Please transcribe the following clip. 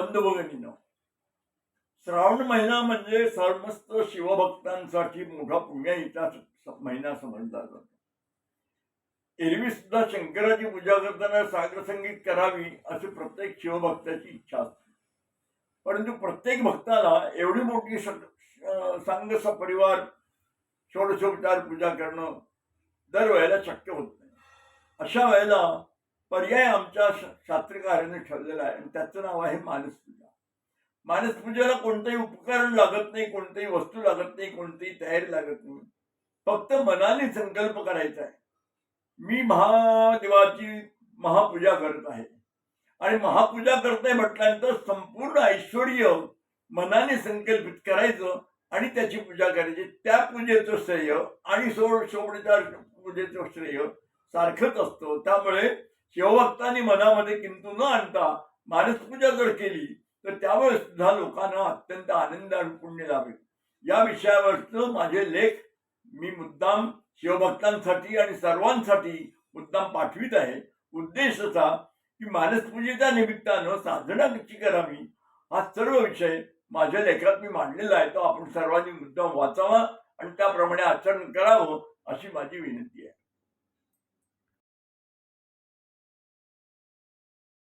बंधू श्रावण महिना म्हणजे समस्त शिवभक्तांसाठी मोठा पुण्याचा महिना समजला जातो. एरवी सुद्धा शंकराची पूजा करताना सागर संगीत करावी अशी प्रत्येक शिवभक्ताची इच्छा असते. परंतु प्रत्येक भक्ताला एवढी मोठी सक- परिवार सपरिवार षोडशोपचार पूजा करणं दरवेळेला शक्य होत नाही. अशा वेळेला पर्याय आमच्या शास्त्रकाराने ठरलेला आहे. आणि त्याचं नाव आहे मानसपूजा. मानसपूजेला कोणतंही उपकरण लागत नाही कोणतीही वस्तू लागत नाही कोणतीही तयारी लागत नाही. फक्त मनाने संकल्प करायचा आहे. मी महादेवाची महापूजा करत आहे. आणि महापूजा करताय म्हटल्यानंतर संपूर्ण ऐश्वर मनाने संकल्पित करायचं आणि त्याची पूजा करायची. त्या पूजेचं श्रेय आणि सोड सोबडीच्या पूजेचं श्रेय सारखंच असतं. त्यामुळे शिवभक्तांनी मनामध्ये किंतू न आणता मानसपूजा जर केली तर त्यामुळे सुद्धा लोकांना अत्यंत आनंद आणि पुण्य लाभेल. या विषयावरचं माझे लेख मी मुद्दाम शिवभक्तांसाठी आणि सर्वांसाठी मुद्दाम पाठवित आहे. उद्देश असा की मानसपूजेच्या निमित्तानं साधना कशी करावी हा सर्व विषय माझ्या लेखात मी मांडलेला आहे. तो आपण सर्वांनी मुद्दाम वाचावा आणि त्याप्रमाणे आचरण करावं अशी माझी विनंती आहे.